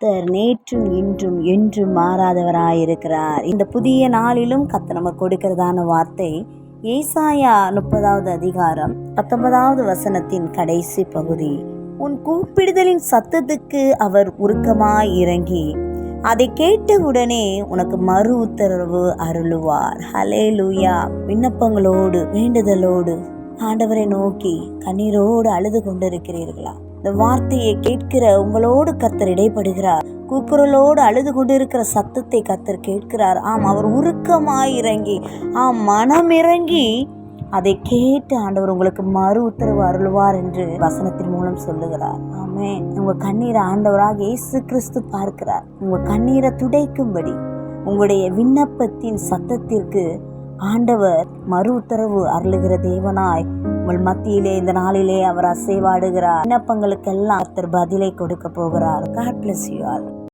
கத்தர் நேற்றும் இன்றும் என்றும் மாறாதவராயிருக்கிறார். இந்த புதிய நாளிலும் கத்தர் நமக்கு கொடுக்கிறதான வார்த்தை ஏசாயா முப்பதாவது அதிகாரம் பத்தொன்பதாவது வசனத்தின் கடைசி பகுதி. உன் கூப்பிடுதலின் சத்தத்துக்கு அவர் உருக்கமாய் இறங்கி அதை கேட்டவுடனே உனக்கு மறு உத்தரவு அருளுவார். ஹலே லூயா விண்ணப்பங்களோடு வேண்டுதலோடு ஆண்டவரை நோக்கி கண்ணீரோடு அழுது கொண்டிருக்கிறீர்களா? இந்த வார்த்தையை கேட்கிற உங்களோடு கத்தர் இடைப்படுகிறார். கூக்குரலோடு அழுது கொண்டிருக்கிற சத்தத்தை கத்தர் கேட்கிறார். ஆம் அவர் உருக்கமாய் இறங்கி ஆம் மனம் இறங்கி அதை கேட்டு ஆண்டவர் உங்களுக்கு மறு உத்தரவு அருள்வார் என்று வசனத்தின் மூலம் சொல்லுகிறார். ஆமே உங்க கண்ணீரை ஆண்டவராக இயேசு கிறிஸ்து பார்க்கிறார். உங்க கண்ணீரை துடைக்கும்படி உங்களுடைய விண்ணப்பத்தின் சத்தத்திற்கு ஆண்டவர் மறு உத்தரவு அருளுகிற தேவனாய் உங்கள் மத்தியிலே இந்த நாளிலே அவர் அசைவாடுகிறார். விண்ணப்பங்களுக்கெல்லாம் ஒருத்தர் பதிலை கொடுக்க போகிறார். God bless you all